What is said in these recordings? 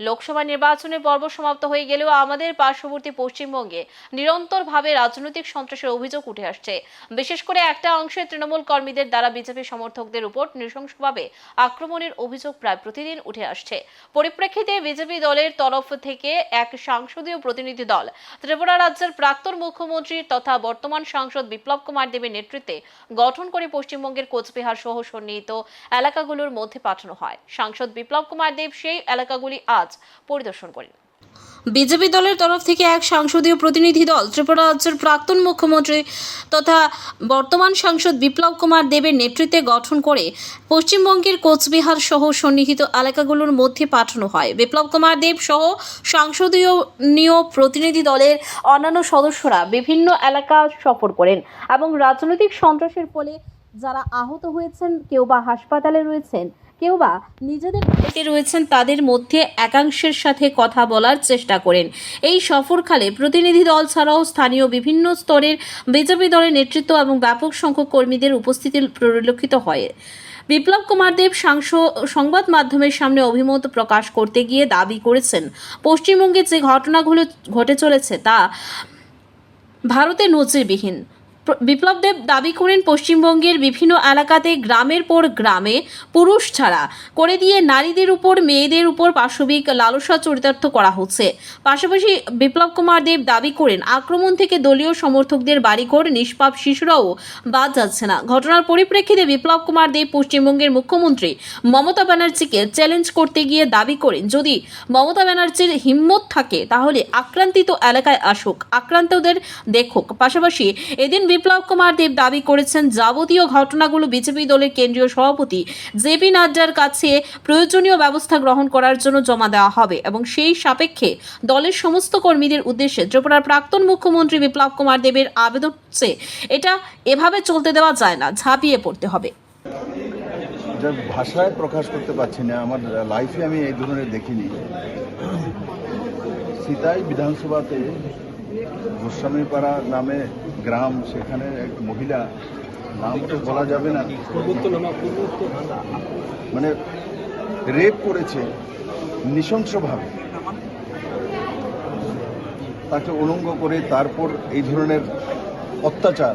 লোকসভা নির্বাচনের পর্ব সমাপ্ত হয়ে গেলেও আমাদের পার্শ্ববর্তী পশ্চিমবঙ্গে নিরন্তরভাবে রাজনৈতিক সন্ত্রাসের অভিযোগ উঠে আসছে। বিশেষ করে একটা অংশের তৃণমূল কর্মীদের দ্বারা বিজেপি সমর্থকদের উপর নৃশংসভাবে আক্রমণের অভিযোগ প্রায় প্রতিদিন উঠে আসছে। পরিপ্রেক্ষিতে বিজেপি দলের তরফ থেকে এক সাংসদীয় প্রতিনিধি দল, ত্রিপুরা রাজ্যের প্রাক্তন মুখ্যমন্ত্রী তথা বর্তমান সাংসদ বিপ্লব কুমার দেবের নেতৃত্বে গঠন করে পশ্চিমবঙ্গের কোচবিহার সহ সন্নিহিত এলাকাগুলোর মধ্যে পাঠানো হয়। সাংসদ বিপ্লব কুমার দেব সেই এলাকাগুলি আজ পরিদর্শন করেন বিজেপি দলের তরফ থেকে এক সংসদীয় প্রতিনিধি দল, ত্রিপুরা রাজ্যের প্রাক্তন মুখ্যমন্ত্রী তথা বর্তমান সাংসদ বিপ্লব কুমার দেবের নেতৃত্বে গঠন করে পশ্চিমবঙ্গের কোচবিহার সহ সন্নিহিত এলাকাগুলোর মধ্যে পাঠানো হয়। বিপ্লব কুমার দেব সহ সংসদীয় নিয় প্রতিনিধি দলের অন্যান্য সদস্যরা বিভিন্ন এলাকা সফর করেন এবং রাজনৈতিক সন্ত্রাসের ফলে যারা আহত হয়েছেন, কেউ বা হাসপাতালে রয়েছেন কেউ বা নিজেদের বাড়িতে রয়েছেন তাদের মধ্যে একাংশের সাথে কথা বলার চেষ্টা করেন। এই সফরকালে প্রতিনিধি দল ছাড়াও স্থানীয় বিভিন্ন স্তরের বিজেপি দলের নেতৃত্ব এবং ব্যাপক সংখ্যক কর্মীদের উপস্থিতি পরিলক্ষিত হয়। বিপ্লব কুমার দেব সংবাদ মাধ্যমের সামনে অভিমত প্রকাশ করতে গিয়ে দাবি করেছেন, পশ্চিমবঙ্গে যে ঘটনাগুলো ঘটে চলেছে তা ভারতে নজিরবিহীন। বিপ্লব দেব দাবি করেন পশ্চিমবঙ্গের বিভিন্ন এলাকাতে গ্রামের পর গ্রামে পুরুষ ছাড়া করে দিয়ে নারীদের উপর, মেয়েদের উপর পাশবিক লালসা চরিতার্থ করা হচ্ছে। পাশাপাশি বিপ্লব কুমার দেব দাবি করেন, আক্রমণ থেকে দলীয় সমর্থকদের বাড়িঘর নিষ্পাপ শিশুরাও বাদ যাচ্ছে না। ঘটনার পরিপ্রেক্ষিতে বিপ্লব কুমার দেব পশ্চিমবঙ্গের মুখ্যমন্ত্রী মমতা ব্যানার্জিকে চ্যালেঞ্জ করতে গিয়ে দাবি করেন, যদি মমতা ব্যানার্জির হিম্মত থাকে, তাহলে আক্রান্তিত এলাকায় আসুক, আক্রান্তদের দেখুক। পাশাপাশি এদিন বিপ্লব কুমার দেব দাবি করেছেন, যাবতীয় ঘটনাগুলো বিজেপি দলের কেন্দ্রীয় সভাপতি জেপি নাড্ডার কাছে প্রয়োজনীয় ব্যবস্থা গ্রহণ করার জন্য জমা দেওয়া হবে এবং সেই সাপেক্ষে দলের সমস্ত কর্মীদের উদ্দেশ্যে ত্রিপুরার প্রাক্তন মুখ্যমন্ত্রী বিপ্লব কুমার দেবের আবেদন হচ্ছে, এটা এভাবে চলতে দেওয়া যায় না, ঝাঁপিয়ে পড়তে হবে। ভাষায় প্রকাশ করতে পারছি না, আমার লাইফে আমি এই ধরনের দেখিনি। সীতাই বিধানসভাতে গোস্বামীপাড়া নামে গ্রাম, সেখানে এক মহিলা, নাম তো বলা যাবে না। মানে রেপ করেছে নৃশংসভাবে। তাকে উলঙ্গ করে তারপর এই ধরনের অত্যাচার।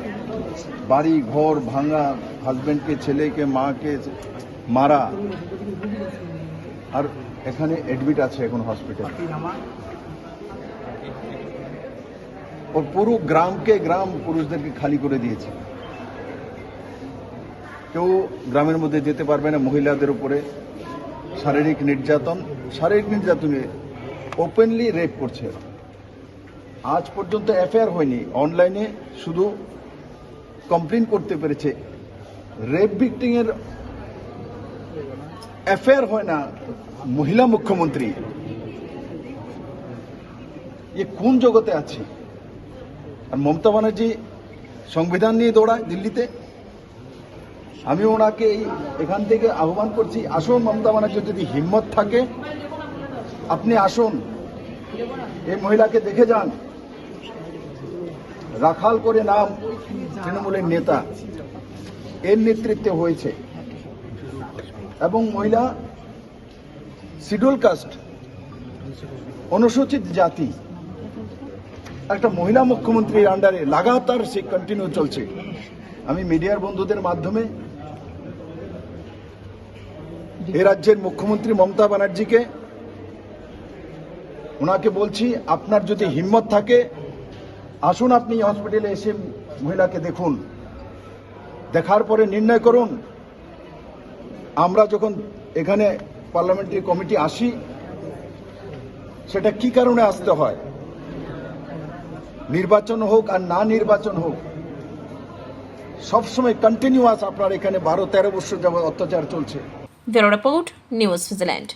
বাড়ি, ঘর ভাঙা হাজব্যান্ডকে ছেলেকে, মাকে মারা। আর এখানে অ্যাডমিট আছে এখন হসপিটালে ও পুরো গ্রামকে গ্রাম পুরুষদেরকে খালি করে দিয়েছে। কেউ গ্রামের মধ্যে যেতে পারবে না মহিলাদের উপরে। শারীরিক নির্যাতন, শারীরিক নির্যাতনে ওপেনলি রেপ করছে আজ পর্যন্ত এফআইআর হয়নি। অনলাইনে শুধু কমপ্লেন করতে পেরেছে। রেপ ভিক্টিংয়ের এফআইআর হয় না, মহিলা মুখ্যমন্ত্রী। এ কোন জগতে আছে? আর মমতা ব্যানার্জি সংবিধান নিয়ে দৌড়ায় দিল্লিতে। আমি ওনাকে এখান থেকে আহ্বান করছি, আসুন মমতা ব্যানার্জি যদি হিম্মত থাকে, আপনি আসুন। এই মহিলাকে দেখে যান। রাখাল করে নাম তৃণমূলের নেতা। এর নেতৃত্বে হয়েছে। এবং মহিলা শিডিউল কাস্ট, অনুসূচিত জাতি। একটা মহিলা মুখ্যমন্ত্রীর আন্ডারে লাগাতার সে কন্টিনিউ চলছে। আমি মিডিয়ার বন্ধুদের মাধ্যমে এ রাজ্যের মুখ্যমন্ত্রী মমতা ব্যানার্জিকে, ওনাকে বলছি, আপনার যদি হিম্মত থাকে, আসুন আপনি হসপিটালে এসে মহিলাকে দেখুন। দেখার পরে নির্ণয় করুন। আমরা যখন এখানে পার্লামেন্টারি কমিটি আসি, সেটা কি কারণে আসতে হয়? নির্বাচন হোক আর না নির্বাচন হোক সবসময় কন্টিনিউয়াস আপনার এখানে বারো তেরো বছর যাবৎ অত্যাচার চলছে। Report, news Switzerland.